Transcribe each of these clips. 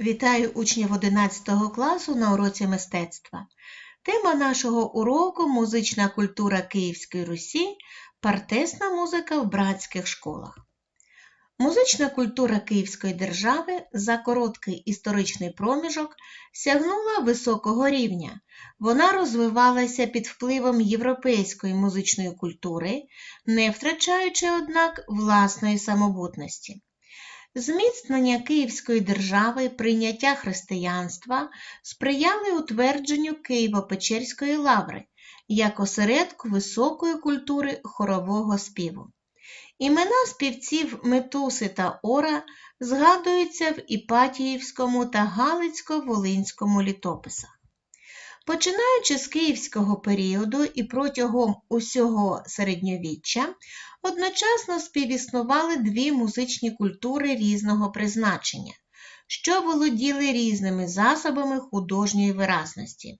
Вітаю учнів 11 класу на уроці мистецтва. Тема нашого уроку музична культура Київської Русі, партесна музика в братських школах. Музична культура Київської держави за короткий історичний проміжок сягнула високого рівня. Вона розвивалася під впливом європейської музичної культури, не втрачаючи, однак, власної самобутності. Зміцнення Київської держави, прийняття християнства сприяли утвердженню Києво-Печерської лаври як осередку високої культури хорового співу. Імена співців Метуси та Ора згадуються в Іпатіївському та Галицько-Волинському літописах. Починаючи з київського періоду і протягом усього середньовіччя, одночасно співіснували дві музичні культури різного призначення, що володіли різними засобами художньої виразності.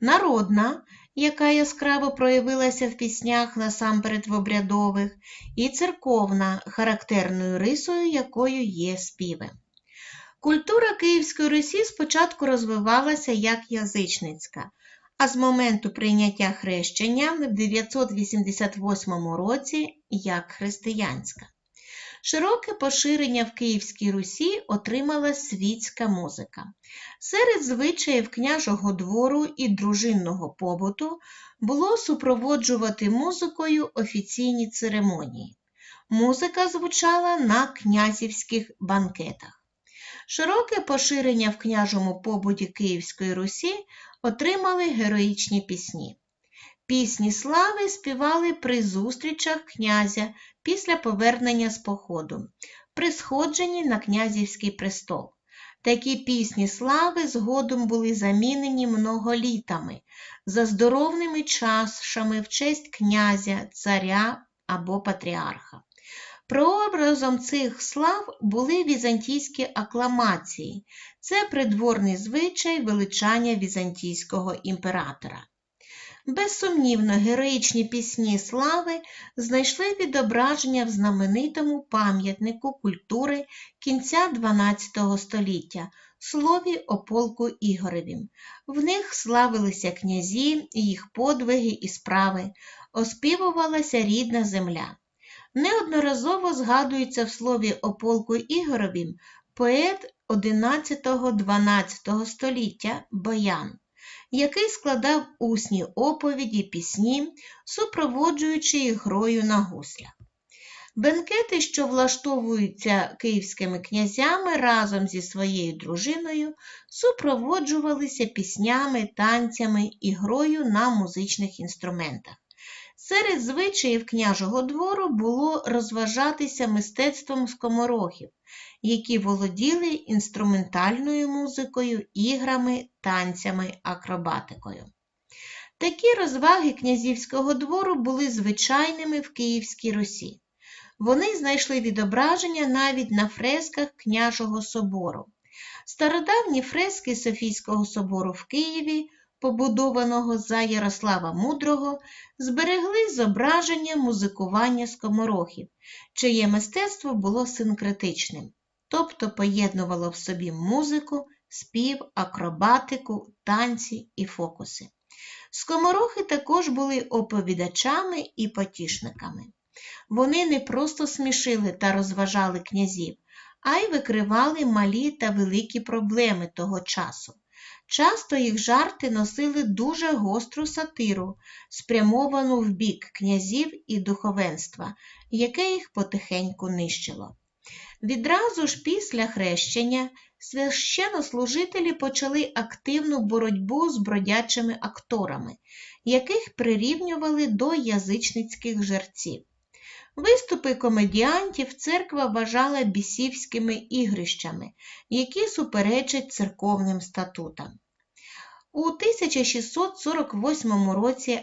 Народна, яка яскраво проявилася в піснях насамперед в обрядових, і церковна, характерною рисою якою є співи. Культура Київської Русі спочатку розвивалася як язичницька, а з моменту прийняття хрещення в 988 році як християнська. Широке поширення в Київській Русі отримала світська музика. Серед звичаїв княжого двору і дружинного побуту було супроводжувати музикою офіційні церемонії. Музика звучала на князівських банкетах. Широке поширення в княжому побуті Київської Русі отримали героїчні пісні. Пісні слави співали при зустрічах князя після повернення з походу, при сходженні на князівський престол. Такі пісні слави згодом були замінені многолітами, за здоровними чашами в честь князя, царя або патріарха. Прообразом цих слав були візантійські акламації, це придворний звичай величання візантійського імператора. Безсумнівно, героїчні пісні слави знайшли відображення в знаменитому пам'ятнику культури кінця XII століття слові о полку Ігоревім. В них славилися князі, їх подвиги і справи, оспівувалася рідна земля. Неодноразово згадується в слові о полку Ігоровім поет 11-12 століття Боян, який складав усні оповіді пісні, супроводжуючи їх грою на гуслях. Бенкети, що влаштовуються київськими князями разом зі своєю дружиною, супроводжувалися піснями, танцями і грою на музичних інструментах. Серед звичаїв княжого двору було розважатися мистецтвом скоморохів, які володіли інструментальною музикою, іграми, танцями, акробатикою. Такі розваги князівського двору були звичайними в Київській Русі. Вони знайшли відображення навіть на фресках княжого собору. Стародавні фрески Софійського собору в Києві побудованого за Ярослава Мудрого, зберегли зображення музикування скоморохів, чиє мистецтво було синкретичним, тобто поєднувало в собі музику, спів, акробатику, танці і фокуси. Скоморохи також були оповідачами і потішниками. Вони не просто смішили та розважали князів, а й викривали малі та великі проблеми того часу. Часто їх жарти носили дуже гостру сатиру, спрямовану в бік князів і духовенства, яке їх потихеньку нищило. Відразу ж після хрещення священнослужителі почали активну боротьбу з бродячими акторами, яких прирівнювали до язичницьких жерців. Виступи комедіантів церква вважала бісівськими ігрищами, які суперечать церковним статутам. У 1648 році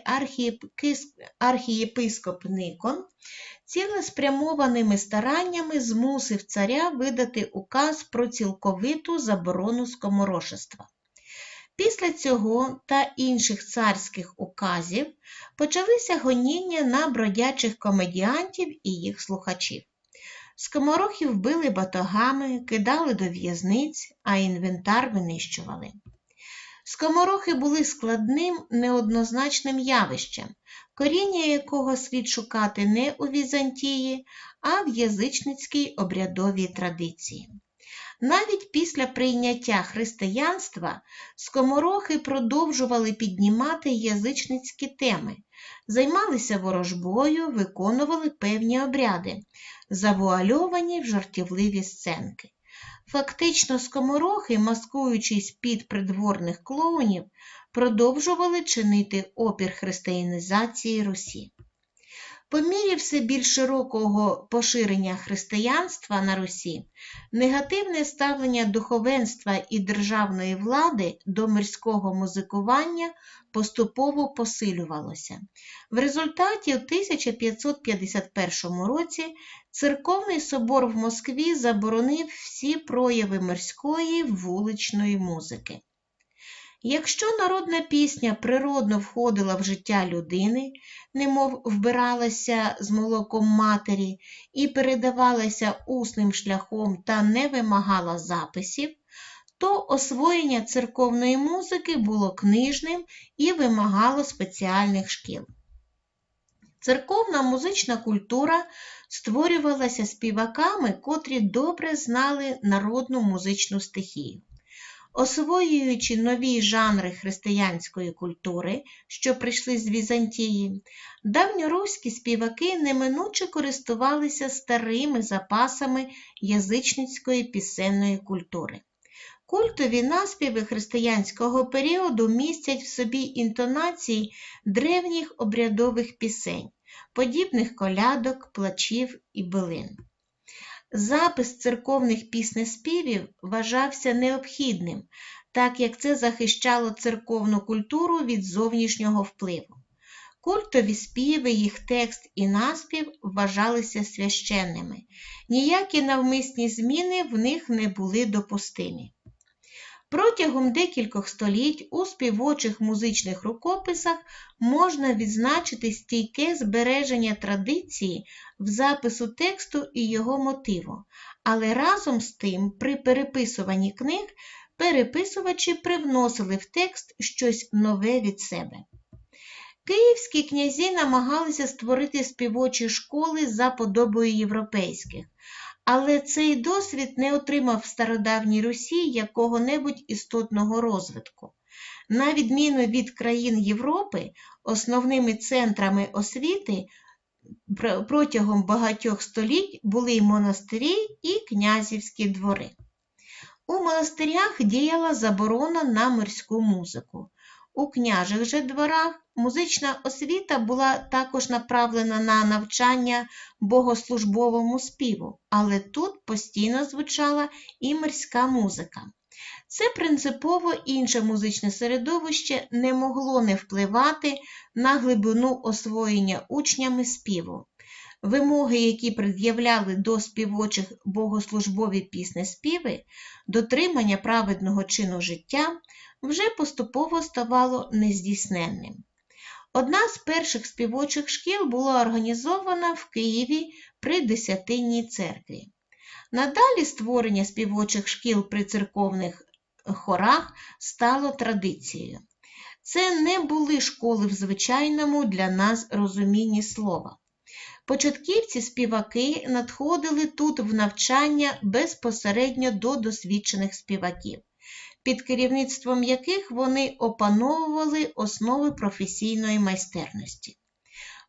архієпископ Никон цілеспрямованими стараннями змусив царя видати указ про цілковиту заборону скоморошества. Після цього та інших царських указів почалися гоніння на бродячих комедіантів і їх слухачів. Скоморохів били батогами, кидали до в'язниць, а інвентар винищували. Скоморохи були складним, неоднозначним явищем, коріння якого слід шукати не у Візантії, а в язичницькій обрядовій традиції. Навіть після прийняття християнства скоморохи продовжували піднімати язичницькі теми, займалися ворожбою, виконували певні обряди, завуальовані в жартівливі сценки. Фактично, скоморохи, маскуючись під придворних клоунів, продовжували чинити опір християнізації Русі. По мірі все більш широкого поширення християнства на Русі, негативне ставлення духовенства і державної влади до мирського музикування поступово посилювалося. В результаті у 1551 році церковний собор в Москві заборонив всі прояви мирської вуличної музики. Якщо народна пісня природно входила в життя людини, немов вбиралася з молоком матері і передавалася усним шляхом та не вимагала записів, то освоєння церковної музики було книжним і вимагало спеціальних шкіл. Церковна музична культура створювалася співаками, котрі добре знали народну музичну стихію. Освоюючи нові жанри християнської культури, що прийшли з Візантії, давньоруські співаки неминуче користувалися старими запасами язичницької пісенної культури. Культові наспіви християнського періоду містять в собі інтонації древніх обрядових пісень, подібних колядок, плачів і билин. Запис церковних піснеспівів вважався необхідним, так як це захищало церковну культуру від зовнішнього впливу. Культові співи, їх текст і наспів вважалися священними, ніякі навмисні зміни в них не були допустимі. Протягом декількох століть у співочих музичних рукописах можна відзначити стійке збереження традиції в запису тексту і його мотиву, але разом з тим, при переписуванні книг, переписувачі привносили в текст щось нове від себе. Київські князі намагалися створити співочі школи за подобою європейських, але цей досвід не отримав в стародавній Русі якого-небудь істотного розвитку. На відміну від країн Європи, основними центрами освіти протягом багатьох століть були монастирі і князівські двори. У монастирях діяла заборона на мирську музику. У княжих же дворах музична освіта була також направлена на навчання богослужбовому співу, але тут постійно звучала і мирська музика. Це принципово інше музичне середовище не могло не впливати на глибину освоєння учнями співу. Вимоги, які пред'являли до співочих богослужбові пісни співи, дотримання праведного чину життя вже поступово ставало нездійсненним. Одна з перших співочих шкіл була організована в Києві при Десятинній церкві. Надалі створення співочих шкіл при церковних хорах стало традицією. Це не були школи в звичайному для нас розумінні слова. Початківці співаки надходили тут в навчання безпосередньо до досвідчених співаків під керівництвом яких вони опановували основи професійної майстерності.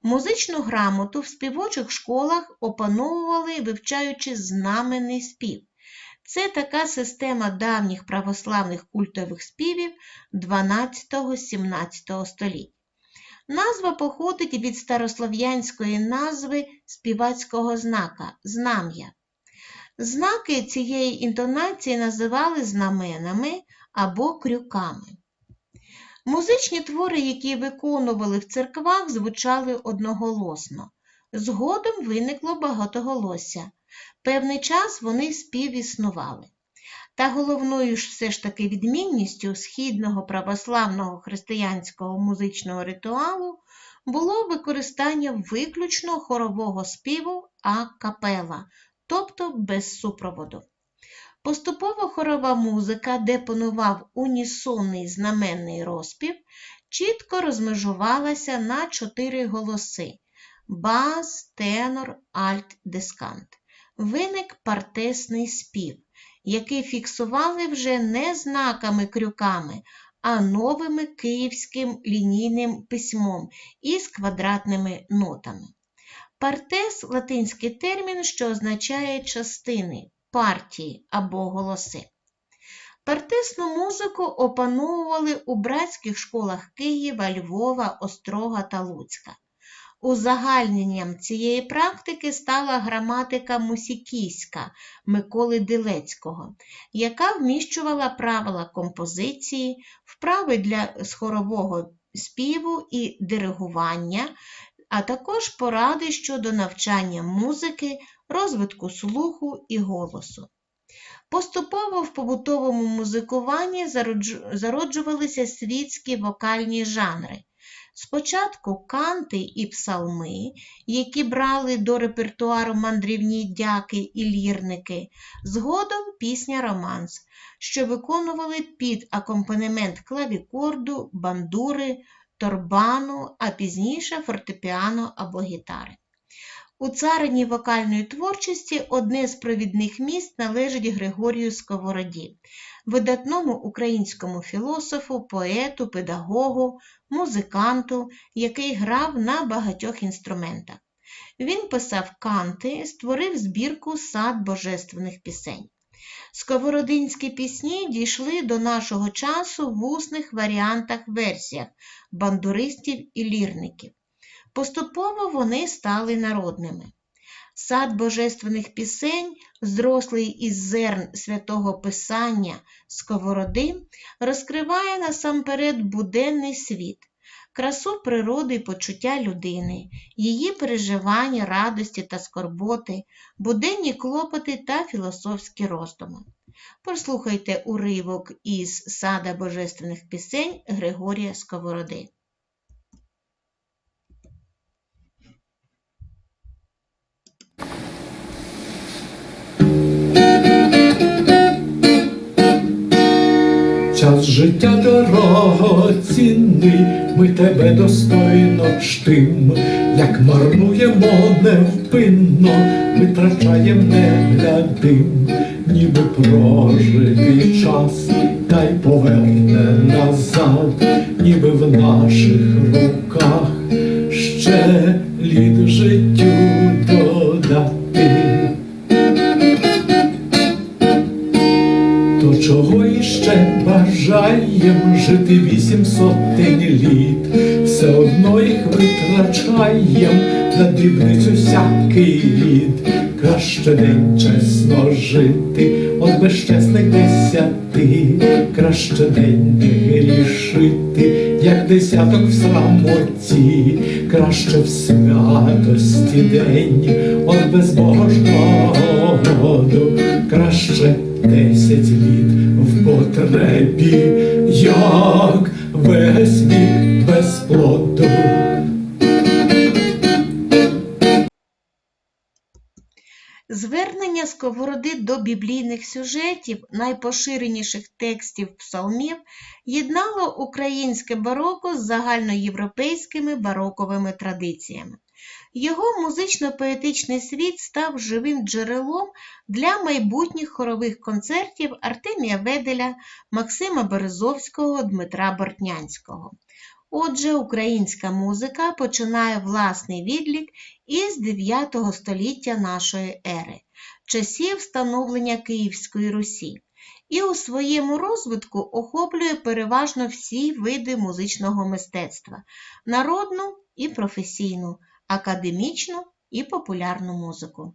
Музичну грамоту в співочих школах опановували, вивчаючи знаменний спів. Це така система давніх православних культових співів 12-17 століть. Назва походить від старослов'янської назви співацького знака знам'я. Знаки цієї інтонації називали знаменами або крюками. Музичні твори, які виконували в церквах, звучали одноголосно. Згодом виникло багатоголосся. Певний час вони співіснували. Та головною ж все ж таки відмінністю східного православного християнського музичного ритуалу було використання виключно хорового співу а капела, тобто без супроводу. Поступово хорова музика, де панував унісонний знаменний розпів, чітко розмежувалася на чотири голоси бас, тенор, альт, дискант. Виник партесний спів, який фіксували вже не знаками-крюками, а новими київським лінійним письмом із квадратними нотами. Партес латинський термін, що означає частини, партії або голоси. Партесну музику опановували у братських школах Києва, Львова, Острога та Луцька. Узагальненням цієї практики стала граматика мусікійська Миколи Дилецького, яка вміщувала правила композиції, вправи для хорового співу і диригування, а також поради щодо навчання музики, розвитку слуху і голосу. Поступово в побутовому музикуванні зароджувалися світські вокальні жанри. Спочатку канти і псалми, які брали до репертуару мандрівні дяки і лірники, згодом пісня романс, що виконували під акомпанемент клавікорду, бандури, торбану, а пізніше фортепіано або гітари. У царині вокальної творчості одне з провідних місць належить Григорію Сковороді, видатному українському філософу, поету, педагогу, музиканту, який грав на багатьох інструментах. Він писав канти, створив збірку сад божественних пісень. Сковородинські пісні дійшли до нашого часу в усних варіантах версіях бандуристів і лірників. Поступово вони стали народними. Сад божественних пісень, зрослий із зерн святого Писання Сковороди, розкриває насамперед буденний світ, красу природи і почуття людини, її переживання, радості та скорботи, буденні клопоти та філософські роздуми. Прослухайте уривок із Сада божественних пісень Григорія Сковороди. Життя дорогоцінний, ми тебе достойно чтим, як марнуємо невпинно, ми втрачаєм не глядим, ніби прожитий час, та й поверне назад, ніби в наших руках ще літ життю жити вісім сотень літ, все одно їх витрачаєм на дрібницю всякий рід. Краще день чесно жити, от безчесних десяти, краще день не грішити, як десяток в срамоті, краще в святості день, от безбожного краще десять літ потребі, як весь вік без плоду. Звернення сковороди до біблійних сюжетів, найпоширеніших текстів псалмів, єднало українське бароко з загальноєвропейськими бароковими традиціями. Його музично-поетичний світ став живим джерелом для майбутніх хорових концертів Артемія Веделя, Максима Березовського, Дмитра Бортнянського. Отже, українська музика починає власний відлік із 9 століття нашої ери, часів становлення Київської Русі, і у своєму розвитку охоплює переважно всі види музичного мистецтва народну і професійну, академічну і популярну музику.